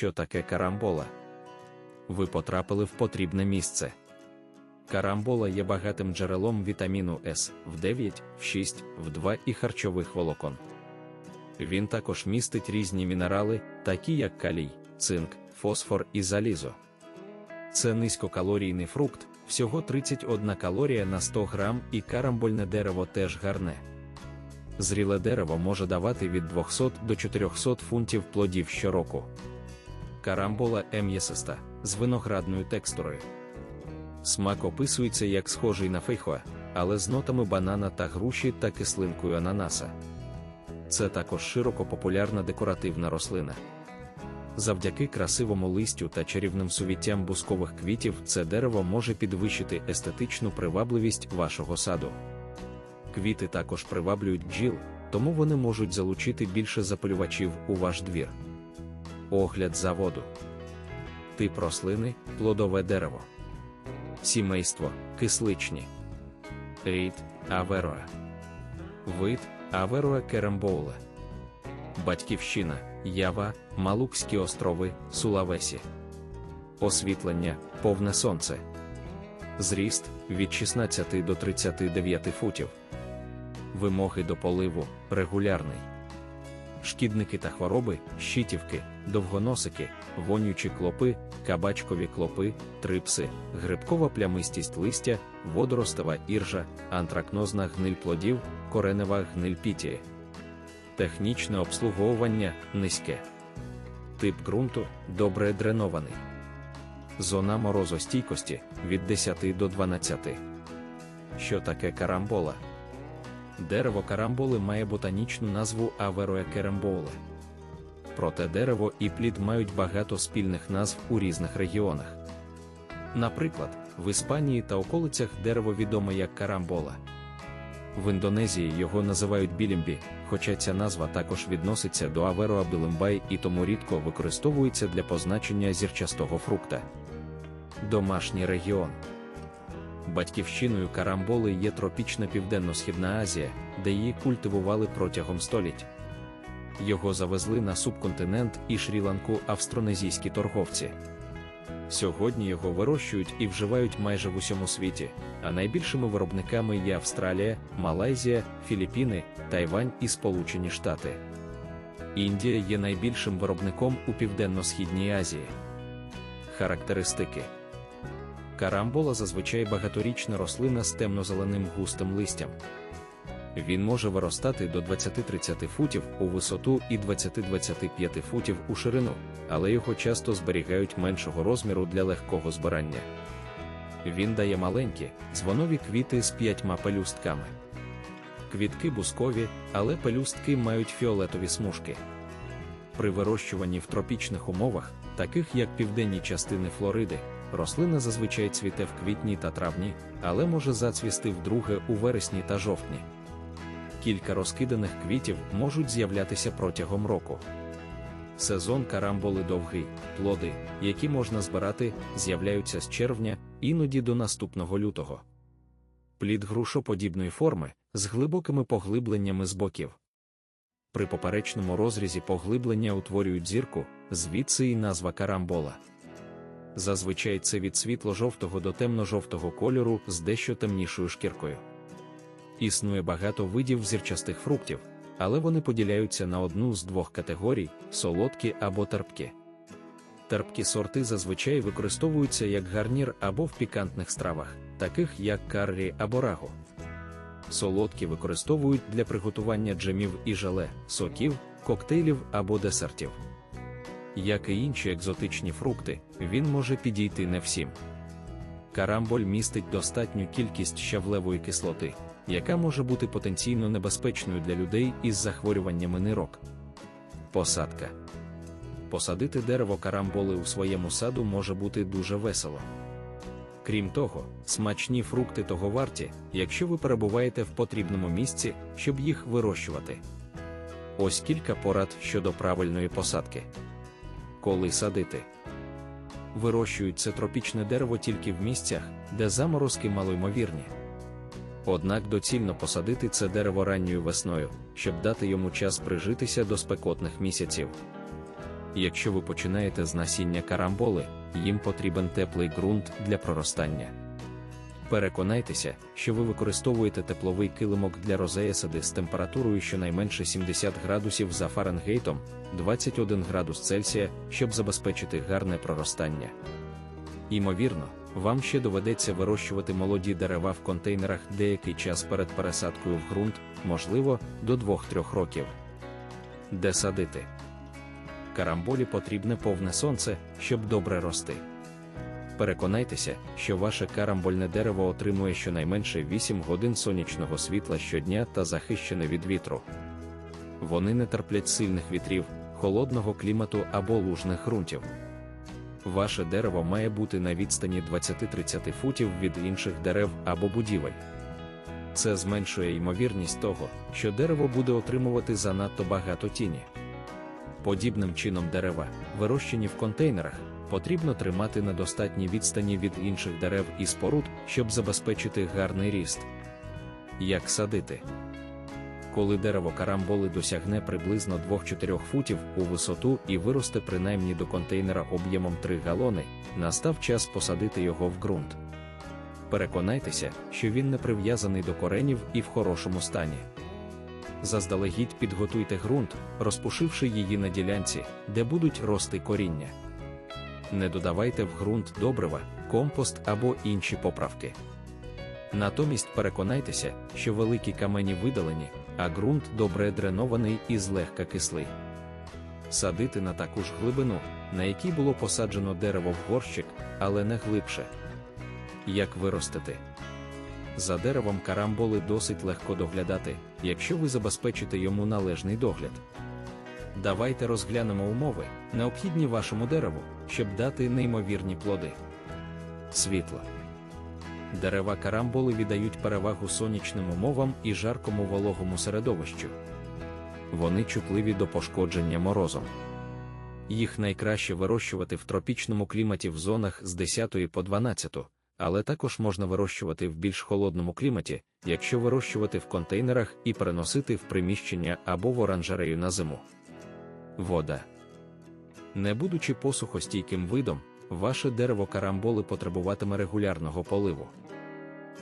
Що таке карамбола? Ви потрапили в потрібне місце. Карамбола є багатим джерелом вітаміну С в 9, в 6, в 2 і харчових волокон. Він також містить різні мінерали, такі як калій, цинк, фосфор і залізо. Це низькокалорійний фрукт, всього 31 калорія на 100 грам, і карамбольне дерево теж гарне. Зріле дерево може давати від 200 до 400 фунтів плодів щороку. Карамбола ем'ясиста з виноградною текстурою. Смак описується як схожий на фейхоа, але з нотами банана та груші та кислинкою ананаса. Це також широко популярна декоративна рослина. Завдяки красивому листю та чарівним сувіттям бускових квітів це дерево може підвищити естетичну привабливість вашого саду. Квіти також приваблюють бджіл, тому вони можуть залучити більше запалювачів у ваш двір. Огляд заводу. Тип рослини плодове дерево. Сімейство кисличні. Рід Авероа. Вид Авероа керамбоуле. Батьківщина Ява, Малукські острови, Сулавесі. Освітлення повне сонце. Зріст від 16 до 39 футів. Вимоги до поливу регулярний. Шкідники та хвороби, щитівки, довгоносики, вонючі клопи, кабачкові клопи, трипси, грибкова плямистість листя, водоростова іржа, антракнозна гниль плодів, коренева гниль пітії. Технічне обслуговування низьке. Тип ґрунту добре дренований. Зона морозостійкості від 10 до 12. Що таке карамбола? Дерево карамболи має ботанічну назву Авероя керамболе. Проте дерево і плід мають багато спільних назв у різних регіонах. Наприклад, в Іспанії та околицях дерево відоме як карамбола. В Індонезії його називають білімбі, хоча ця назва також відноситься до Авероа білимбай і тому рідко використовується для позначення зірчастого фрукта. Домашній регіон. Батьківщиною карамболи є тропічна Південно-Східна Азія, де її культивували протягом століть. Його завезли на субконтинент і Шрі-Ланку австронезійські торговці. Сьогодні його вирощують і вживають майже в усьому світі, а найбільшими виробниками є Австралія, Малайзія, Філіппіни, Тайвань і Сполучені Штати. Індія є найбільшим виробником у Південно-Східній Азії. Характеристики Карамбола зазвичай багаторічна рослина з темно-зеленим густим листям. Він може виростати до 20-30 футів у висоту і 20-25 футів у ширину, але його часто зберігають меншого розміру для легкого збирання. Він дає маленькі, дзвонові квіти з п'ятьма пелюстками. Квітки бускові, але пелюстки мають фіолетові смужки. При вирощуванні в тропічних умовах, таких як південні частини Флориди, рослина зазвичай цвіте в квітні та травні, але може зацвісти вдруге у вересні та жовтні. Кілька розкиданих квітів можуть з'являтися протягом року. Сезон карамболи довгий, плоди, які можна збирати, з'являються з червня, іноді до наступного лютого. Плід грушоподібної форми з глибокими поглибленнями з боків. При поперечному розрізі поглиблення утворюють зірку, звідси і назва карамбола. Зазвичай це від світло-жовтого до темно-жовтого кольору з дещо темнішою шкіркою. Існує багато видів зірчастих фруктів, але вони поділяються на одну з двох категорій солодкі або терпкі. Терпкі сорти зазвичай використовуються як гарнір або в пікантних стравах, таких як каррі або раго. Солодкі використовують для приготування джемів і желе, соків, коктейлів або десертів. Як і інші екзотичні фрукти, він може підійти не всім. Карамболь містить достатню кількість щавлевої кислоти, яка може бути потенційно небезпечною для людей із захворюваннями нирок. Посадка посадити дерево карамболи у своєму саду може бути дуже весело. Крім того, смачні фрукти того варті, якщо ви перебуваєте в потрібному місці, щоб їх вирощувати. Ось кілька порад щодо правильної посадки. Коли садити. Вирощують це тропічне дерево тільки в місцях, де заморозки малоймовірні. Однак доцільно посадити це дерево ранньою весною, щоб дати йому час прижитися до спекотних місяців. якщо ви починаєте з насіння карамболи, їм потрібен теплий ґрунт для проростання. Переконайтеся, що ви використовуєте тепловий килимок для розеясади з температурою щонайменше 70 градусів за Фаренгейтом, 21 градус Цельсія, щоб забезпечити гарне проростання. Імовірно, вам ще доведеться вирощувати молоді дерева в контейнерах деякий час перед пересадкою в ґрунт, можливо, до 2-3 років. Де садити? Карамболі потрібне повне сонце, щоб добре рости. Переконайтеся, що ваше карамбольне дерево отримує щонайменше 8 годин сонячного світла щодня та захищене від вітру. Вони не терплять сильних вітрів, холодного клімату або лужних ґрунтів. Ваше дерево має бути на відстані 20-30 футів від інших дерев або будівель. Це зменшує ймовірність того, що дерево буде отримувати занадто багато тіні. Подібним чином дерева, вирощені в контейнерах, потрібно тримати на достатній відстані від інших дерев і споруд, щоб забезпечити гарний ріст. Як садити? Коли дерево карамболи досягне приблизно 2-4 футів у висоту і виросте принаймні до контейнера об'ємом 3 галони, настав час посадити його в ґрунт. Переконайтеся, що він не прив'язаний до коренів і в хорошому стані. Заздалегідь підготуйте ґрунт, розпушивши її на ділянці, де будуть рости коріння. Не додавайте в ґрунт добрива, компост або інші поправки. Натомість переконайтеся, що великі камені видалені, а ґрунт добре дренований і злегка кислий. Садити на таку ж глибину, на якій було посаджено дерево в горщик, але не глибше. Як виростити? За деревом карамболи досить легко доглядати, якщо ви забезпечите йому належний догляд. Давайте розглянемо умови, необхідні вашому дереву, щоб дати неймовірні плоди. Світло. Дерева карамболи віддають перевагу сонячним умовам і жаркому вологому середовищу. Вони чутливі до пошкодження морозом. Їх найкраще вирощувати в тропічному кліматі в зонах з 10 по 12, але також можна вирощувати в більш холодному кліматі, якщо вирощувати в контейнерах і переносити в приміщення або в оранжерею на зиму. Вода. Не будучи посухостійким видом, ваше дерево карамболи потребуватиме регулярного поливу.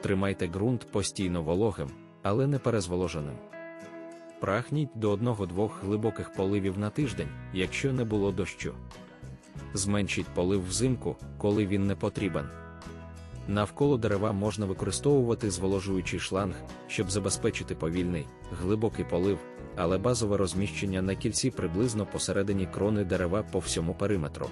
Тримайте ґрунт постійно вологим, але не перезволоженим. Прахніть до 1-2 глибоких поливів на тиждень, якщо не було дощу. Зменшіть полив взимку, коли він не потрібен. Навколо дерева можна використовувати зволожуючий шланг, щоб забезпечити повільний, глибокий полив, але базове розміщення на кільці приблизно посередині крони дерева по всьому периметру.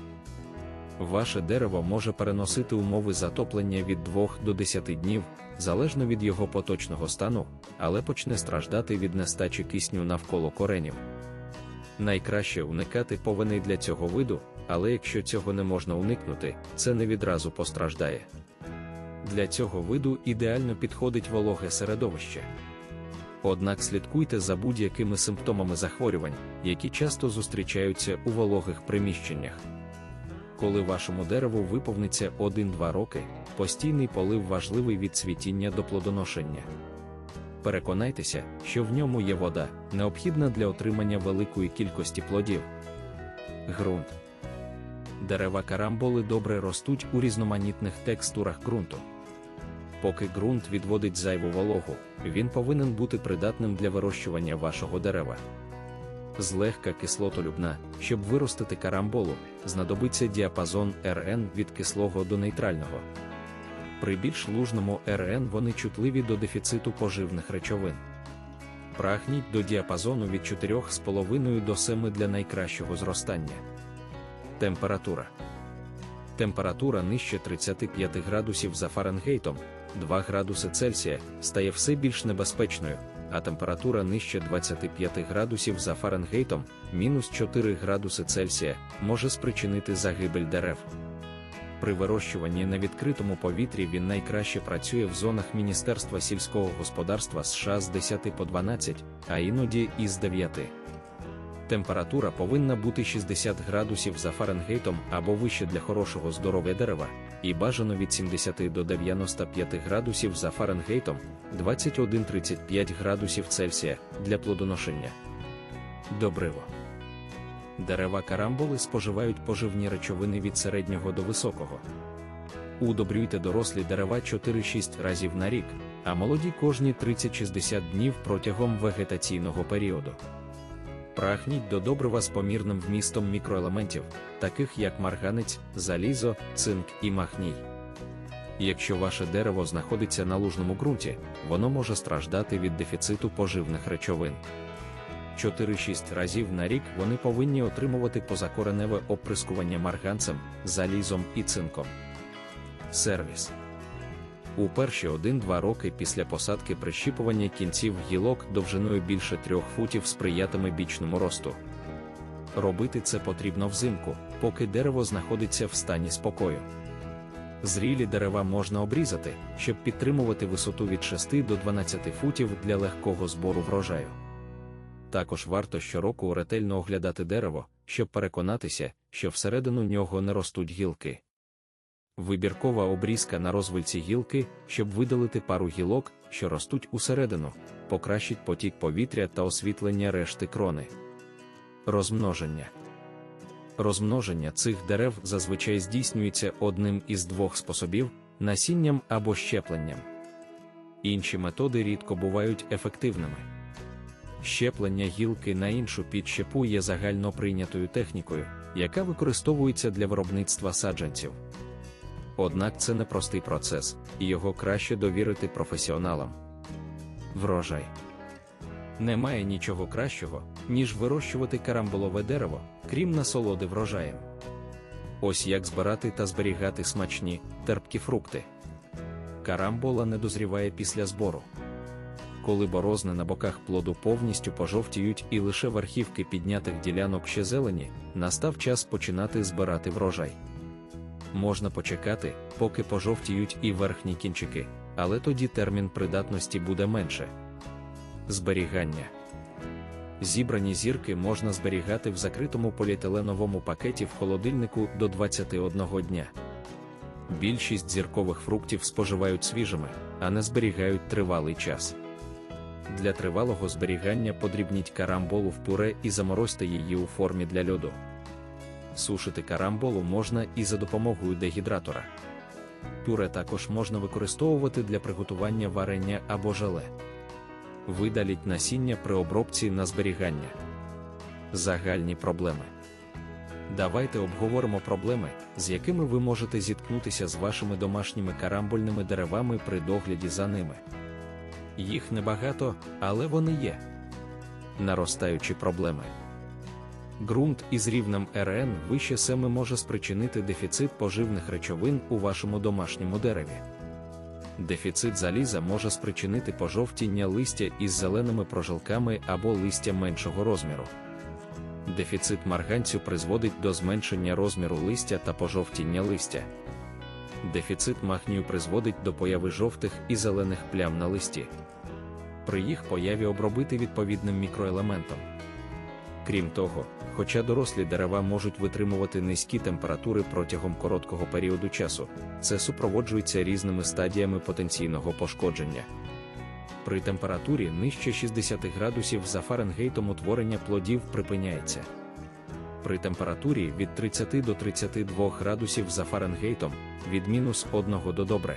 Ваше дерево може переносити умови затоплення від 2 до 10 днів, залежно від його поточного стану, але почне страждати від нестачі кисню навколо коренів. Найкраще уникати повеней для цього виду, але якщо цього не можна уникнути, це не відразу постраждає. Для цього виду ідеально підходить вологе середовище. Однак слідкуйте за будь-якими симптомами захворювань, які часто зустрічаються у вологих приміщеннях. Коли вашому дереву виповниться 1-2 роки, постійний полив важливий від цвітіння до плодоношення. Переконайтеся, що в ньому є вода, необхідна для отримання великої кількості плодів. Ґрунт. Дерева карамболи добре ростуть у різноманітних текстурах ґрунту. Поки ґрунт відводить зайву вологу, він повинен бути придатним для вирощування вашого дерева. Злегка кислотолюбна, щоб виростити карамболу, знадобиться діапазон РН від кислого до нейтрального. При більш лужному РН вони чутливі до дефіциту поживних речовин. Прагніть до діапазону від 4,5 до 7 для найкращого зростання. Температура. Температура нижче 35 градусів за Фаренгейтом, 2 градуси Цельсія, стає все більш небезпечною, а температура нижче 25 градусів за Фаренгейтом, мінус 4 градуси Цельсія, може спричинити загибель дерев. При вирощуванні на відкритому повітрі він найкраще працює в зонах Міністерства сільського господарства США з 10 по 12, а іноді із 9. Температура повинна бути 60 градусів за Фаренгейтом або вище для хорошого здоров'я дерева, і бажано від 70 до 95 градусів за Фаренгейтом, 21-35 градусів Цельсія для плодоношення. Добриво. Дерева карамболи споживають поживні речовини від середнього до високого. Удобрюйте дорослі дерева 4-6 разів на рік, а молоді кожні 30-60 днів протягом вегетаційного періоду. Прагніть до добрива з помірним вмістом мікроелементів, таких як марганець, залізо, цинк і магній. Якщо ваше дерево знаходиться на лужному ґрунті, воно може страждати від дефіциту поживних речовин. 4-6 разів на рік вони повинні отримувати позакореневе оприскування марганцем, залізом і цинком. Сервіс у перші 1-2 роки після посадки прищіпування кінців гілок довжиною більше 3 футів сприятиме бічному росту. Робити це потрібно взимку, поки дерево знаходиться в стані спокою. Зрілі дерева можна обрізати, щоб підтримувати висоту від 6 до 12 футів для легкого збору врожаю. Також варто щороку ретельно оглядати дерево, щоб переконатися, що всередину нього не ростуть гілки. Вибіркова обрізка на розвильці гілки, щоб видалити пару гілок, що ростуть усередину, покращить потік повітря та освітлення решти крони. Розмноження Розмноження цих дерев зазвичай здійснюється одним із двох способів насінням або щепленням. Інші методи рідко бувають ефективними. Щеплення гілки на іншу підщепу є загально прийнятою технікою, яка використовується для виробництва саджанців. Однак це непростий процес, і його краще довірити професіоналам. Врожай немає нічого кращого, ніж вирощувати карамболове дерево, крім насолоди врожаєм. Ось як збирати та зберігати смачні, терпкі фрукти. Карамбола не дозріває після збору. Коли борозни на боках плоду повністю пожовтіють і лише верхівки піднятих ділянок ще зелені, настав час починати збирати врожай. Можна почекати, поки пожовтіють і верхні кінчики, але тоді термін придатності буде менше. Зберігання Зібрані зірки можна зберігати в закритому поліетиленовому пакеті в холодильнику до 21 дня. Більшість зіркових фруктів споживають свіжими, а не зберігають тривалий час. Для тривалого зберігання подрібніть карамболу в пюре і заморозьте її у формі для льоду. Сушити карамболу можна і за допомогою дегідратора. Пюре також можна використовувати для приготування варення або желе. Видаліть насіння при обробці на зберігання. Загальні проблеми. Давайте обговоримо проблеми, з якими ви можете зіткнутися з вашими домашніми карамбольними деревами при догляді за ними. Їх небагато, але вони є. Наростаючі проблеми. Ґрунт із рівнем РН вище семи може спричинити дефіцит поживних речовин у вашому домашньому дереві. Дефіцит заліза може спричинити пожовтіння листя із зеленими прожилками або листя меншого розміру. Дефіцит марганцю призводить до зменшення розміру листя та пожовтіння листя. Дефіцит магнію призводить до появи жовтих і зелених плям на листі. При їх появі обробити відповідним мікроелементом. Крім того, хоча дорослі дерева можуть витримувати низькі температури протягом короткого періоду часу, це супроводжується різними стадіями потенційного пошкодження. При температурі нижче 60 градусів за Фаренгейтом утворення плодів припиняється. При температурі від 30 до 32 градусів за Фаренгейтом від мінус 1 до добре.